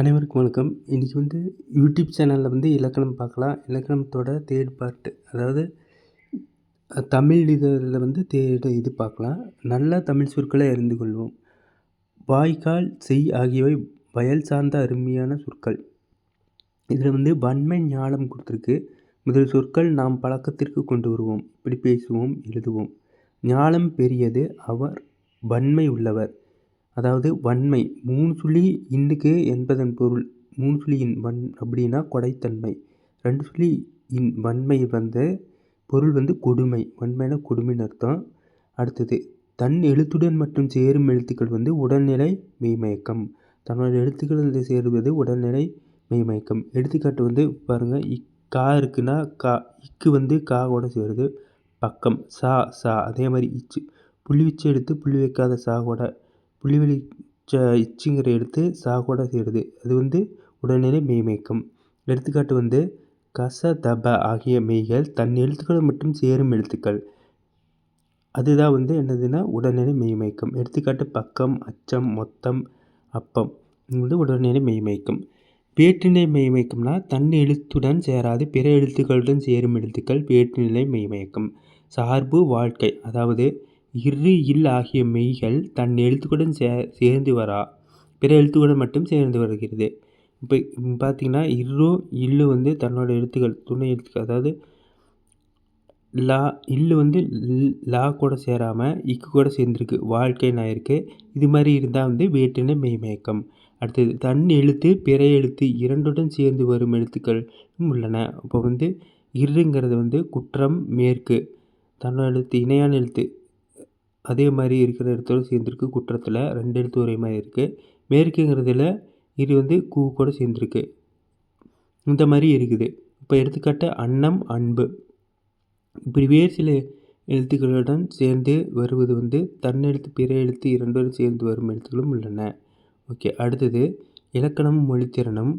அனைவருக்கும் வணக்கம். இன்றைக்கி வந்து யூடியூப் சேனலில் வந்து இலக்கணம் பார்க்கலாம். இலக்கணத்தோட தேர்ட் பார்ட்டு அதாவது தமிழ் இதில் வந்து தேர்டு இது பார்க்கலாம். நல்ல தமிழ் சொற்களை அறிந்து கொள்வோம். வாய்க்கால் செய் ஆகியவை வயல் சார்ந்த அருமையான சொற்கள். இதில் வந்து வன்மை ஞானம் கொடுத்துருக்கு. முதல் சொற்கள் நாம் பழக்கத்திற்கு கொண்டு வருவோம். இப்படி பேசுவோம் எழுதுவோம். ஞானம் பெரியது அவர் வன்மை உள்ளவர். அதாவது வன்மை. மூணு சுழி இன்னுக்கு என்பதன் பொருள். மூணு சுழி இன் வன் அப்படின்னா கொடைத்தன்மை. ரெண்டு சுழி இன் வன்மை வந்து பொருள் வந்து கொடுமை. வன்மைனா கொடுமைன்னு அர்த்தம். அடுத்தது தன் எழுத்துடன் மற்றும் சேரும் எழுத்துக்கள் வந்து உடல்நிலை மெய்மயக்கம். தன்னோட எழுத்துக்கள் வந்து சேருவது உடல்நிலை மெய்மயக்கம். எடுத்துக்காட்டு வந்து பாருங்கள் இக் கா இருக்குன்னா கா இக்கு வந்து காவோட சேருது பக்கம். சா சா அதே மாதிரி இச்சு. புள்ளி வச்சு எடுத்து புள்ளி வைக்காத சாவோட புலிவெளி ச இச்சிங்கிற எழுத்து சா கூட சேருது அது வந்து உடல்நிலை மெய்மயக்கம். எடுத்துக்காட்டு வந்து கச தப ஆகிய மெய்கள் தன் எழுத்துக்கள் மட்டும் சேரும் எழுத்துக்கள். அதுதான் வந்து என்னதுன்னா உடல்நிலை மெய்மயக்கம். எடுத்துக்காட்டு பக்கம் அச்சம் மொத்தம் அப்பம். வந்து உடல்நிலை மெய்மயக்கம். வேற்றுநிலை மெய்மயக்கம்னா தன் எழுத்துடன் சேராது பிற எழுத்துக்களுடன் சேரும் எழுத்துக்கள் வேற்றுநிலை மெய்மயக்கம். சார்பு வாழ்க்கை. அதாவது இரு இல் ஆகிய மெய்கள் தன் எழுத்துக்களுடன் சே சேர்ந்து வரா பிற எழுத்துக்களுடன் மட்டும் சேர்ந்து வருகிறது. இப்போ பார்த்தீங்கன்னா இரும் இல்லு வந்து தன்னோட எழுத்துக்கள் துணை எழுத்துக்கள் அதாவது லா இல்லு வந்து லா கூட சேராமல் இக்கு கூட சேர்ந்துருக்கு வாழ்க்கைன்னு ஆயிருக்கு இது மாதிரி இருந்தால் வந்து வேற்றின மெய்மயக்கம் அடுத்தது தன் எழுத்து பிற எழுத்து இரண்டுடன் சேர்ந்து வரும் எழுத்துக்கள் உள்ளன. இப்போ வந்து இருங்கிறது வந்து குற்றம் மேற்கு. தன்னோட எழுத்து இணையான எழுத்து. அதே மாதிரி இருக்கிற இடத்தோட சேர்ந்துருக்கு. குற்றத்தில் ரெண்டு எழுத்து ஒரே மாதிரி இருக்குது மேற்குங்கிறதுல இது வந்து கூ கூட சேர்ந்துருக்கு. இந்த மாதிரி இருக்குது. இப்போ எடுத்துக்காட்டு அன்னம் அன்பு. இப்படி வேறு சில எழுத்துக்களுடன் சேர்ந்து வருவது வந்து தன்னெழுத்து பிற எழுத்து இரண்டோடு சேர்ந்து வரும் எழுத்துக்களும் உள்ளன. ஓகே அடுத்தது இலக்கணமும் மொழித்திறனும்.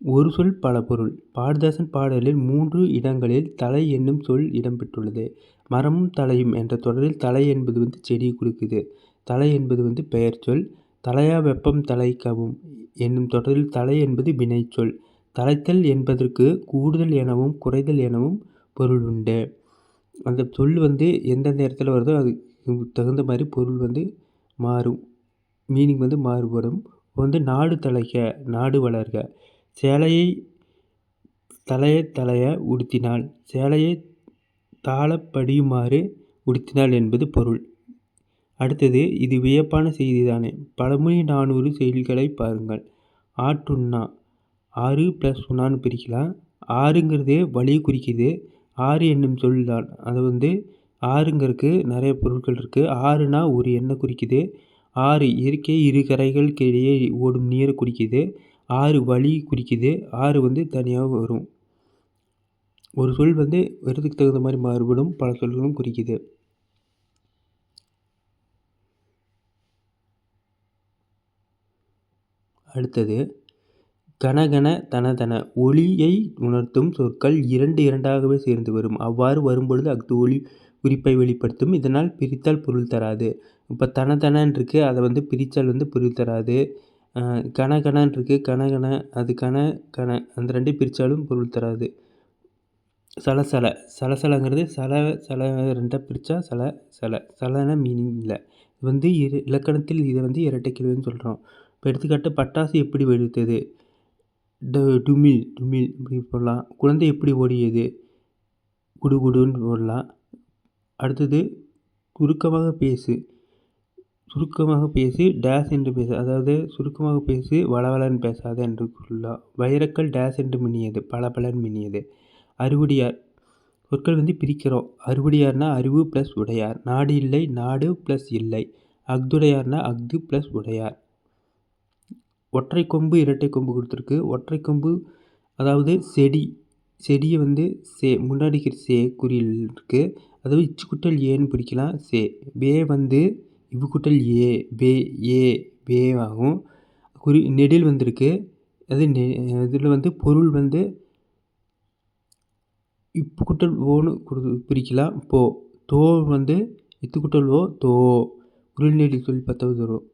ஒரு சொல் பல பொருள். பாரதிதாசன் பாடலில் மூன்று இடங்களில் தலை என்னும் சொல் இடம்பெற்றுள்ளது. மரமும் தலையும் என்ற தொடரில் தலை என்பது வந்து செடியை குறிக்குது. தலை என்பது வந்து பெயர் சொல். தலையா வெப்பம் தலைக்கவும் என்னும் தொடரில் தலை என்பது வினைச்சொல் தலைத்தல் என்பதற்கு கூடுதல் எனவும் குறைதல் எனவும் பொருள் உண்டு. அந்த சொல் வந்து எந்தெந்த இடத்துல வருதோ அது தகுந்த மாதிரி பொருள் வந்து மாறும். மீனிங் வந்து மாறுபடும். வந்து நாடு தலைக்க நாடு வளர்க. சேலையை தலைய தலைய உடுத்தினாள். சேலையை தாளப்படியுமாறு உடுத்தினாள் என்பது பொருள். அடுத்தது இது வியப்பான செய்தி தானே பழமொழி நானூறு செயல்களை பாருங்கள். ஆற்றுண்ணா. ஆறு ப்ளஸ் உண்ணான்னு பிரிக்கலாம். ஆறுங்கிறது வழி குறிக்குது. ஆறு என்னும் சொல் தான் அது வந்து ஆறுங்கிறதுக்கு நிறைய பொருட்கள் இருக்குது ஆறுனா ஒரு எண்ணை குறிக்குது. ஆறு இயற்கை இரு கரைகளுக்கு இடையே ஓடும் நீரை குறிக்குது. ஆறு வழி குறிக்குது. ஆறு வந்து தனியாக வரும். ஒரு சொல் வந்து வருதுக்கு தகுந்த மாதிரி மாறுபடும். பல சொல்களும் குறிக்குது. அடுத்தது கனகன தனதன. ஒளியை உணர்த்தும் சொற்கள் இரண்டு இரண்டாகவே சேர்ந்து வரும். அவ்வாறு வரும்பொழுது அஃது ஒளி குறிப்பை வெளிப்படுத்தும். இதனால் பிரித்தால் பொருள் தராது. இப்போ தனதனன் இருக்குது அதை வந்து பிரித்தால் வந்து பொருள் தராது. கனகனன் இருக்குது கனகன அது கன கன. அந்த ரெண்டையும் பிரித்தாலும் பொருள் தராது. சலசல சலசலங்கிறது சல சல ரெண்டாக பிரித்தா சல சல. சலன மீனிங் இல்லை. வந்து இரு இலக்கணத்தில் இதை வந்து இரட்டை கேள்வின்னு சொல்கிறோம் இப்போ எடுத்துக்காட்டு பட்டாசு எப்படி வெடித்தது? டு டுமில் டுமில் இப்படி போடலாம். குழந்தை எப்படி ஓடியது? குடு குடுன்னு போடலாம். அடுத்தது குறுக்கமாக பேசு. சுருக்கமாக பேசி டேஸ் என்று பேசு அதாவது சுருக்கமாக பேசி வளவளன் பேசாத என்று கூறலாம் வைரக்கல் டேஸ் என்று மின்னியது பல மின்னியது அறுவடியார். சொற்கள் வந்து பிரிக்கிறோம் அறுவடியார்னா அறிவு ப்ளஸ் உடையார். நாடு இல்லை நாடு ப்ளஸ் இல்லை. அக்துடையார்னா அஃது ப்ளஸ் உடையார். ஒற்றை கொம்பு இரட்டை கொம்பு கொடுத்துருக்கு. ஒற்றை கொம்பு அதாவது செடி. செடியை வந்து சே முன்னாடி சே குறியில் இருக்குது அதாவது இச்சுக்குட்டல் ஏன்னு பிடிக்கலாம் சே. வே வந்து இவு குட்டல் ஏ பே ஏ பே ஆகும் குறி நெடில் வந்திருக்கு. அது நெ இதில் வந்து பொருள் வந்து இப்பு குட்டல் ஓன்னு கொடு பிரிக்கலாம். போ தோ வந்து இத்து குட்டல் ஓ தோ. உருள்நெடி சொல் பத்தாவது வரும்